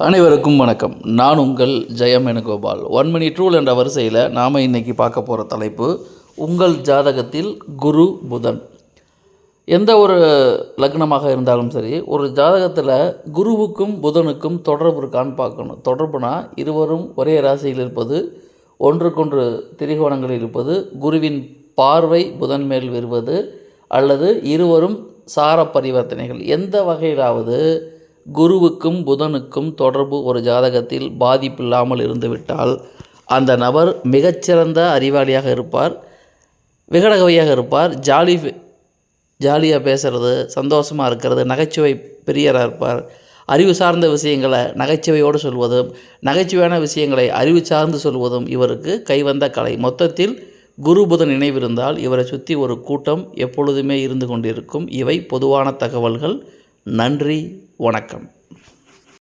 அனைவருக்கும் வணக்கம். நான் உங்கள் Jayam Venugopal one minute rule என்ற வரிசையில் நாம் இன்னைக்கு பார்க்க போகிற தலைப்பு உங்கள் ஜாதகத்தில் குரு புதன். எந்த ஒரு லக்னமாக இருந்தாலும் சரி ஒரு ஜாதகத்தில் குருவுக்கும் புதனுக்கும் தொடர்பு இருக்கான்னு பார்க்கணும். தொடர்புனா இருவரும் ஒரே ராசியில் இருப்பது ஒன்றுக்கொன்று திரிகோணங்களில் இருப்பது குருவின் பார்வை புதன் மேல் வருவது அல்லது இருவரும் சார பரிவர்த்தனைகள். எந்த வகையிலாவது குருவுக்கும் புதனுக்கும் தொடர்பு ஒரு ஜாதகத்தில் பாதிப்பில்லாமல் இருந்துவிட்டால் அந்த நபர் மிகச்சிறந்த அறிவாளியாக இருப்பார் விகடகவையாக இருப்பார் ஜாலி ஜாலியாக பேசுகிறது சந்தோஷமாக இருக்கிறது நகைச்சுவை பிரியராக இருப்பார். அறிவு சார்ந்த விஷயங்களை நகைச்சுவையோடு சொல்வதும் நகைச்சுவையான விஷயங்களை அறிவு சார்ந்து சொல்வதும் இவருக்கு கைவந்த கலை. மொத்தத்தில் குரு புதன் நினைவிருந்தால் இவரை சுற்றி ஒரு கூட்டம் எப்பொழுதுமே இருந்து கொண்டிருக்கும். இவை பொதுவான தகவல்கள். நன்றி வணக்கம்.